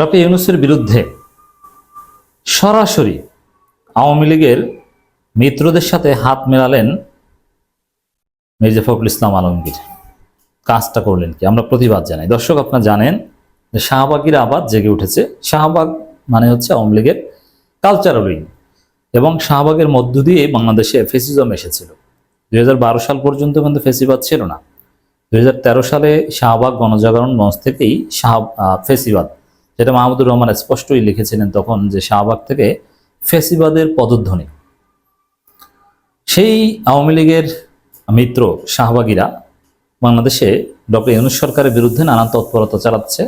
Doctor ইউনুসের বিরুদ্ধে সরাসরি আওয়ামী লীগের মিত্রদের সাথে হাত মেলালেন মির্জা ফখরুল ইসলাম আলমগীর। কাজটা করলেন কি? আমরা প্রতিবাদ জানাই। দর্শক, আপনারা জানেন যে শাহবাগীর আবাদ জেগে উঠেছে। শাহবাগ মানে হচ্ছে আওয়ামী লীগের কালচারাল উইং এবং শাহবাগের মধ্য দিয়ে বাংলাদেশে ফেসিজম এসেছিল। দুই হাজার বারো সাল পর্যন্ত কিন্তু ফেসিবাদ ছিল না। দুই হাজার তেরো সালে শাহবাগ গণজাগরণ মঞ্চ থেকেই শাহ ফেসিবাদ যেটা মাহমুদুর রহমান স্পষ্টই লিখেছিলেন তখন যে শাহবাগ থেকে ফেসিবাদের পদধ্বনি। সেই আওয়ামী লীগের মিত্র শাহবাগীরা বাংলাদেশে ডক্টর ইউনুস সরকারের বিরুদ্ধে নানান তৎপরতা চালাচ্ছে,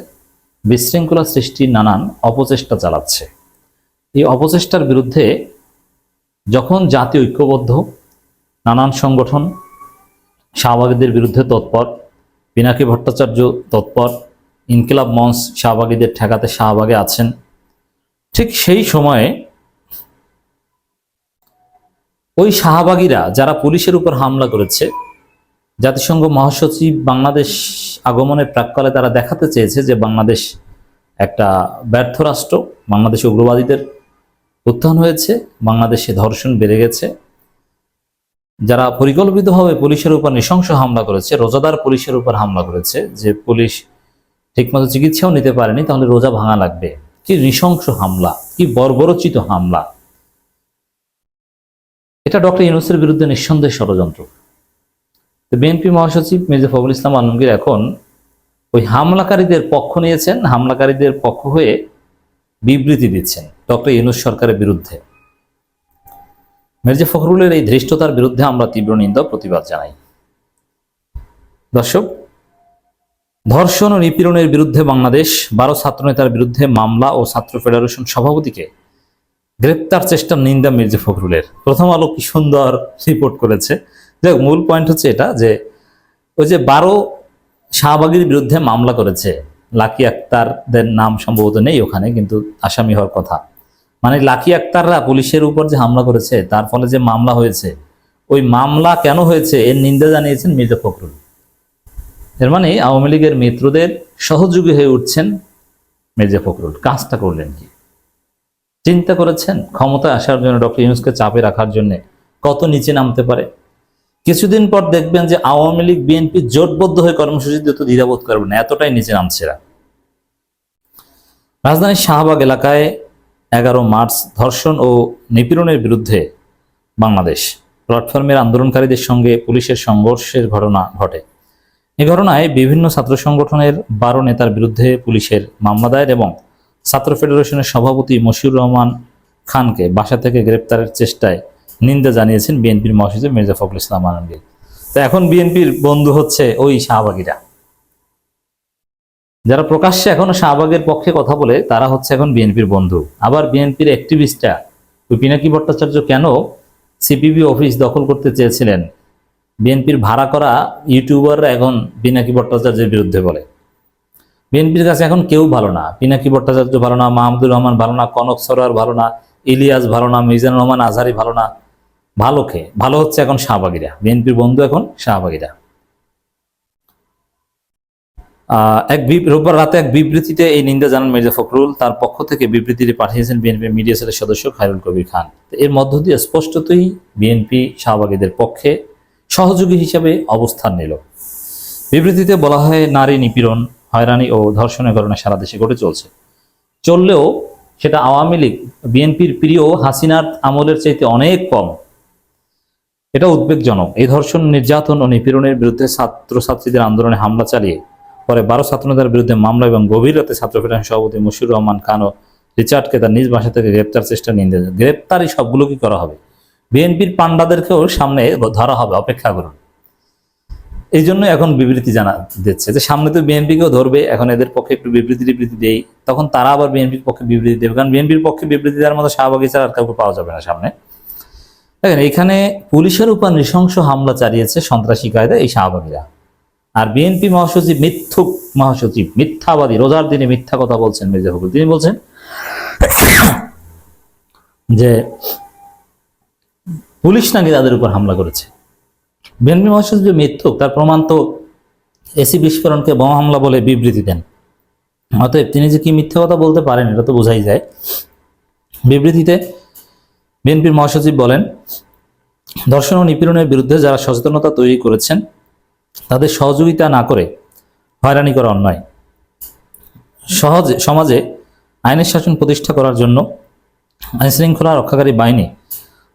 বিশৃঙ্খলা সৃষ্টির নানান অপচেষ্টা চালাচ্ছে। এই অপচেষ্টার বিরুদ্ধে যখন জাতি ঐক্যবদ্ধ, নানান সংগঠন, শাহবাগীদের বিরুদ্ধে তৎপর, পিনাকি ভট্টাচার্য তৎপর ইনকিলাব মঞ্চ শাহবাগীদের ঠেকাতে শাহবাগে আছেন। ঠিক সেই সময়ে ওই শাহবাগীরা যারা পুলিশের উপর হামলা করেছে, জাতিসংঘ মহাসচিব বাংলাদেশ আগমনের প্রাককালে তারা দেখাতে চেয়েছে যে বাংলাদেশ একটা ব্যর্থ রাষ্ট্র, বাংলাদেশে উগ্রবাদীদের উত্থান হয়েছে, বাংলাদেশে ধর্ষণ বেড়ে গেছে। যারা পরিকল্পিতভাবে পুলিশের উপর নৃশংস হামলা করেছে, রোজাদার পুলিশের উপর হামলা করেছে, যে পুলিশ ঠিকমতো চিকিৎসাও নিতে পারেনি, তাহলে রোজা ভাঙা লাগবে। কি নৃশংস হামলা, কি বর্বরচিত হামলা। এটা ডক্টর ইউনুসের বিরুদ্ধে নিঃসন্দেহ ষড়যন্ত্র। বিএনপি মহাসচিব মির্জা ফখরুল ইসলাম আলমগীর এখন ওই হামলাকারীদের পক্ষ নিয়েছেন, হামলাকারীদের পক্ষ হয়ে বিবৃতি দিচ্ছেন ডক্টর ইউনুস সরকারের বিরুদ্ধে। মির্জা ফখরুলের এই ধৃষ্টতার বিরুদ্ধে আমরা তীব্র নিন্দা প্রতিবাদ জানাই। দর্শক ধর্ষণ ও নিপীড়নের বিরুদ্ধে বাংলাদেশ, বারো ছাত্রনেতার বিরুদ্ধে মামলা ও ছাত্র ফেডারেশন সভাপতিকে গ্রেপ্তার চেষ্টার নিন্দা মির্জা ফখরুলের। প্রথম আলো কি সুন্দর রিপোর্ট করেছে। যে মূল পয়েন্ট হচ্ছে এটা যে, ওই যে বারো শাহবাগীর বিরুদ্ধে মামলা করেছে, লাকি আক্তারদের নাম সম্ভবত নেই ওখানে, কিন্তু আসামি হওয়ার কথা। মানে লাকি আক্তাররা পুলিশের উপর যে হামলা করেছে, তার ফলে যে মামলা হয়েছে, ওই মামলা কেন হয়েছে, এর নিন্দা জানিয়েছেন মির্জা ফখরুল। এর মানে আওয়ামী লীগের মিত্রদের সহযোগী হয়ে উঠছেন মির্জা ফখরুল। কাজটা করলেন কি? চিন্তা করেছেন? ক্ষমতায় আসার জন্য ডক্টর ইউনুসকে চাপে রাখার জন্য কত নিচে নামতে পারে? কিছুদিন পর দেখবেন যে আওয়ামী লীগ, বিএনপি জোটবদ্ধ হয়ে কর্মসূচি তো দ্বিধাবোধ করবে না, এতটাই নিচে নামছে রাজধানীর শাহবাগ এলাকায় এগারো মার্চ ধর্ষণ ও নিপীড়নের বিরুদ্ধে বাংলাদেশ। প্ল্যাটফর্মের আন্দোলনকারীদের সঙ্গে পুলিশের সংঘর্ষের ঘটনা ঘটে। এ ঘটনায় বিভিন্ন ছাত্র সংগঠনের বারো নেতার বিরুদ্ধে পুলিশের মামলা দায়ের এবং ছাত্র ফেডারেশনের সভাপতি মশিউর রহমান খানকে বাসা থেকে গ্রেপ্তারের চেষ্টায় নিন্দা জানিয়েছেন বিএনপির মহাসচিব মির্জা ফখরুল ইসলাম আলমগীর। তো এখন বিএনপির বন্ধু হচ্ছে ওই শাহবাগীরা। যারা প্রকাশ্যে এখনও শাহবাগের পক্ষে কথা বলে, তারা হচ্ছে এখন বিএনপির বন্ধু। আবার বিএনপির অ্যাক্টিভিস্টরা পিনাকি ভট্টাচার্য কেন সিপিবি অফিস দখল করতে চেয়েছিলেন? বিএনপির ভাড়া করা ইউটিউবাররা এখন পিনাকি ভট্টাচার্যের বিরুদ্ধে বলে। বিএনপির কাছে এখন কেউ ভালো না। পিনাকি ভট্টাচার্য ভালো না, মাহমুদুর রহমান ভালো না, কনক সরোয়ার ভালো না, ইলিয়াস ভালো না, মিজানুর রহমান আজহারি ভালো না। ভালো খেয়ে ভালো হচ্ছে এখন শাহবাগীরা। বিএনপির বন্ধু এখন শাহবাগীরা। এক বিব- রোববার রাতে এক বিবৃতিতে এই নিন্দা জানান মির্জা ফখরুল। তার পক্ষ থেকে বিবৃতিটি পাঠিয়েছেন বিএনপি মিডিয়া সেলের সদস্য খায়রুল কবির খান। এর মধ্য দিয়ে স্পষ্টতই বিএনপি শাহবাগীদের পক্ষে সহযোগী হিসেবে অবস্থান নিল। বিবৃতিতে বলা হয়, নারী নিপীড়ন, হয়রানি ও ধর্ষণের ঘটনা সারা দেশে ঘটে চলছে। চললেও সেটা আওয়ামী লীগ, বিএনপির প্রিয় হাসিনার আমলের চাইতে অনেক কম। এটা উদ্বেগজনক। এই ধর্ষণ, নির্যাতন ও নিপীড়নের বিরুদ্ধে ছাত্রছাত্রীদের আন্দোলনে হামলা চালিয়ে, পরে বারো ছাত্রনেতার বিরুদ্ধে মামলা এবং গভীর রাতে ছাত্র ফেডারেশন সভাপতি মুশিউর রহমান খান ও রিচার্ডকে তার নিজ বাসা থেকে গ্রেপ্তার চেষ্টা নিন্দা গ্রেপ্তারই সবগুলো কি করা হবে? বিএনপির পান্ডাদেরকেও সামনে ধরা হবে, অপেক্ষা করুন। এই জন্য এখন বিবৃতি জানা দিচ্ছে যে, সামনে তো বিএনপিকেও ধরবে, এখন এদের পক্ষে একটু বিবৃতি টিবৃতি দেই, তখন তারা আবার বিএনপির পক্ষে বিবৃতি দেবে, কারণ বিএনপির পক্ষে বিবৃতি দেওয়ার মতো শাহবাগী ছাড়া আর কাউকে পাওয়া যাবে না সামনে। দেখেন, এখানে পুলিশের উপর নৃশংস হামলা চালিয়েছে সন্ত্রাসী কায়দা এই শাহবাগীরা। আর বিএনপি মহাসচিব মিথ্যুক মহাসচিব, মিথ্যাবাদী, রোজার দিনে মিথ্যা কথা বলছেন মির্জা ফখরুল। তিনি বলছেন যে পুলিশ নাকি তাদের উপর হামলা করেছে? বিএনপি মহাসচিব যে মিথ্যুক তার প্রমাণ তো এসি বিস্ফোরণকে বোমা হামলা বলে বিবৃতি দেন। অতএব তিনি যে কি মিথ্যে কথা বলতে পারেন, এটা তো বোঝাই যায়। বিবৃতিতে বিএনপির মহাসচিব বলেন, ধর্ষণ ও নিপীড়নের বিরুদ্ধে যারা সচেতনতা তৈরি করেছেন, তাদের সহযোগিতা না করে হয়রানি করা অন্যায়। সহজে, সমাজে আইনের শাসন প্রতিষ্ঠা করার জন্য আইনশৃঙ্খলা রক্ষাকারী বাহিনী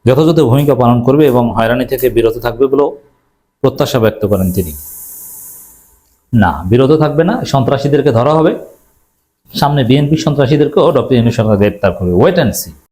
যথাযথ ভূমিকা পালন করবে এবং হয়রানি থেকে বিরত থাকবে বলেও প্রত্যাশা ব্যক্ত করেন তিনি। না, বিরত থাকবে না, সন্ত্রাসীদেরকে ধরা হবে। সামনে বিএনপি সন্ত্রাসীদেরকেও ডক্টর ইউনুস সরকার গ্রেপ্তার করবে। Wait and C